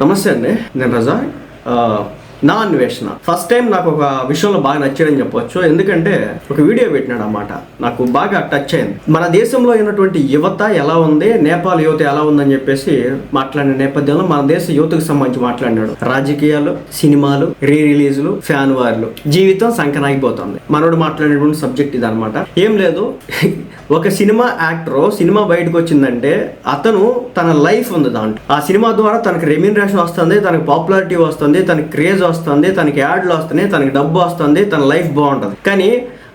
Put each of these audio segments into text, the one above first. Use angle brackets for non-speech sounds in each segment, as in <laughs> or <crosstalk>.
నమస్తే అండి నేను రజా నా అన్వేషణ ఫస్ట్ టైం నాకు ఒక విషయంలో బాగా నచ్చాడని చెప్పొచ్చు. ఎందుకంటే ఒక వీడియో పెట్టినాడు అన్నమాట. నాకు బాగా టచ్ అయింది. మన దేశంలో ఉన్నటువంటి యువత ఎలా ఉంది? నేపాల్ యువత ఎలా ఉందని చెప్పేసి మాట్లాడిన నేపథ్యంలో మన దేశ యువతకు సంబంధించి మాట్లాడినాడు. రాజకీయాలు సినిమాలు రీ రిలీజ్లు ఫ్యాన్ వార్లు జీవితం సంకనాగిపోతుంది. మనోడు మాట్లాడినటువంటి సబ్జెక్ట్ ఇది అనమాట ఏం లేదు. <laughs> ఒక సినిమా యాక్టర్ సినిమా బయటకు వచ్చిందంటే అతను తన లైఫ్ ఉంది దాంట్లో. ఆ సినిమా ద్వారా తనకు రెమ్యూనరేషన్ వస్తుంది తనకు పాపులారిటీ వస్తుంది తన క్రేజ్ వస్తుంది తనకి యాడ్లు వస్తున్నాయి తనకి డబ్బు వస్తుంది తన లైఫ్ బాగుంటుంది. కానీ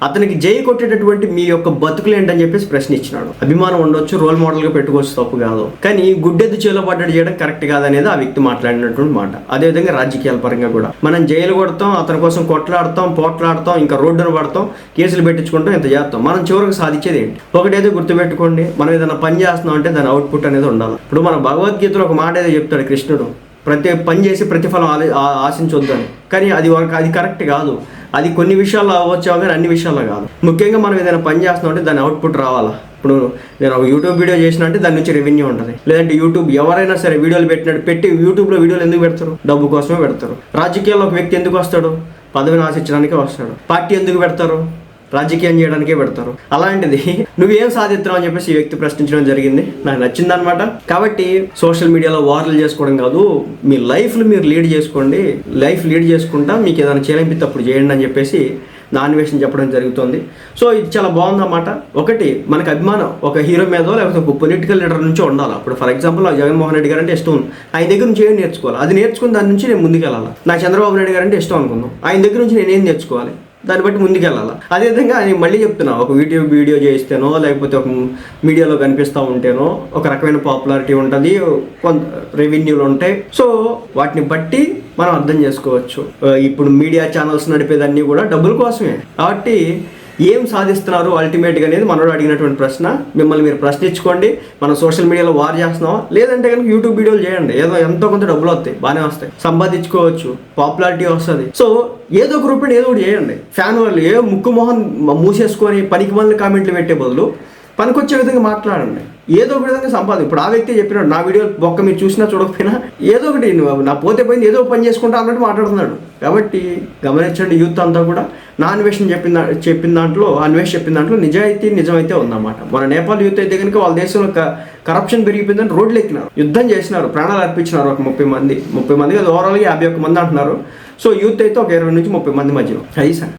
అతనికి జై కొట్టేటటువంటి మీ యొక్క బతుకులు ఏంటని చెప్పేసి ప్రశ్న ఇచ్చినాడు. అభిమానం ఉండొచ్చు రోల్ మోడల్గా పెట్టుకోవచ్చు తప్పు కాదు. కానీ గుడ్డెద్దు చేలో పడ్డట్టు చేయడం కరెక్ట్ కాదనేది ఆ వ్యక్తి మాట్లాడినటువంటి మాట. అదేవిధంగా రాజకీయాల పరంగా కూడా. మనం జైలు కొడతాం అతని కోసం కొట్లాడతాం పోట్లాడతాం ఇంకా రోడ్డును పడతాం కేసులు పెట్టించుకుంటాం ఇంత చేస్తాం. మనం చివరికి సాధించేది ఏంటి? ఒకటేదో గుర్తుపెట్టుకోండి మనం ఏదైనా పని చేస్తున్నాం అంటే దాని అవుట్పుట్ అనేది ఉండాలి. ఇప్పుడు మన భగవద్గీతలో ఒక మాట ఏదో చెప్తాడు కృష్ణుడు. ప్రతి పని చేసి ప్రతిఫలం ఆ- ఆశించొద్దు అని కానీ అది అది కరెక్ట్ కాదు. అది కొన్ని విషయాల్లో అవ్వచ్చు కానీ అన్ని విషయాల్లో కాదు. ముఖ్యంగా మనం ఏదైనా పని చేస్తున్నాం అంటే దాని అవుట్పుట్ రావాలా? ఇప్పుడు నేను ఒక యూట్యూబ్ వీడియో చేసిన అంటే దాని నుంచి రెవెన్యూ ఉంటుంది. లేదంటే యూట్యూబ్ ఎవరైనా సరే వీడియోలు పెట్టినట్టు పెట్టి యూట్యూబ్లో వీడియోలు ఎందుకు పెడతారు? డబ్బు కోసమే పెడతారు. రాజకీయాల్లో ఒక వ్యక్తి ఎందుకు వస్తాడు? పదవిని ఆశించడానికే వస్తాడు. పార్టీ ఎందుకు పెడతారు? రాజకీయం చేయడానికే పెడతారు. అలాంటిది నువ్వేం సాధిస్తున్నావు అని చెప్పేసి ఈ వ్యక్తి ప్రశ్నించడం జరిగింది. నాకు నచ్చింది అనమాట కాబట్టి సోషల్ మీడియాలో వార్లు చేసుకోవడం కాదు మీ లైఫ్లు మీరు లీడ్ చేసుకోండి. లైఫ్ లీడ్ చేసుకుంటా మీకు ఏదైనా చేయాలనిపిస్తే అప్పుడు చేయండి అని చెప్పేసి నా అన్వేషణ చెప్పడం జరుగుతుంది. సో ఇది చాలా బాగుందన్నమాట. ఒకటి మనకు అభిమానం. ఒక హీరో మీదో లేకపోతే ఒక పొలిటికల్ లీడర్ నుంచి ఉండాలి. అప్పుడు ఫర్ ఎగ్జాంపుల్ జగన్మోహన్ రెడ్డి గారు అంటే ఇష్టం. ఆయన దగ్గర నుంచి ఏం నేర్చుకోవాలి? అది నేర్చుకుని దాని నుంచి నేను ముందుకెళ్ళాలి? నా చంద్రబాబు నాయుడు గారు అంటే ఇష్టం అనుకుందాం. ఆయన దగ్గర నుంచి నేను ఏం నేర్చుకోవాలి? దాన్ని బట్టి ముందుకెళ్ళాలి? అదేవిధంగా నేను మళ్ళీ చెప్తున్నా ఒక వీడియో వీడియో చేస్తేనో లేకపోతే ఒక మీడియాలో కనిపిస్తూ ఉంటేనో ఒక రకమైన పాపులారిటీ ఉంటుంది కొంత రెవెన్యూలు ఉంటాయి. సో వాటిని బట్టి మనం అర్థం చేసుకోవచ్చు. ఇప్పుడు మీడియా ఛానల్స్ నడిపేదన్నీ కూడా డబ్బుల కోసమే. కాబట్టి ఏం సాధిస్తున్నారు అల్టిమేట్గా అనేది మనోడు అడిగినటువంటి ప్రశ్న. మిమ్మల్ని మీరు ప్రశ్నించుకోండి. మనం సోషల్ మీడియాలో వార్ చేస్తున్నాం లేదంటే కనుక యూట్యూబ్ వీడియోలు చేయండి. ఏదో ఎంతో కొంత డబ్బులు వస్తాయి. బాగానే వస్తాయి. సంపాదించుకోవచ్చు. పాపులారిటీ వస్తుంది. సో ఏదో ఒక రూపాయి ఏదో ఒకటి చేయండి. ఫ్యాన్ వాళ్ళు ఏ ముక్కు మొహం మూసేసుకొని పనికి మళ్ళీ కామెంట్లు పెట్టే బదులు పనికొచ్చే విధంగా మాట్లాడండి. ఏదో ఒక విధంగా సంపాదన. ఇప్పుడు ఆ వ్యక్తి చెప్పినాడు నా వీడియో ఒక్క మీరు చూసినా చూడకపోయినా ఏదో ఒకటి నా పోతే పోయింది ఏదో పని చేసుకుంటా అన్నట్టు మాట్లాడుతున్నాడు. కాబట్టి గమనించండి యూత్ అంతా కూడా నా అన్వేషణ చెప్పిన చెప్పిన దాంట్లో అన్వేషణ చెప్పిన దాంట్లో నిజాయితీ నిజమైతే ఉందన్నమాట. మన నేపాల్ యూత్ అయితే కనుక వాళ్ళ దేశంలో కరప్షన్ పెరిగిపోయిందని రోడ్లు ఎక్కినారు. యుద్ధం చేసినారు ప్రాణాలు అర్పించినారు ఒక ముప్పై మంది. ముప్పై మంది ఓవరాల్గా యాభై ఒక్క మంది అంటున్నారు. సో యూత్ అయితే ఒక ఇరవై నుంచి ముప్పై మంది మధ్యలో. అది సార్.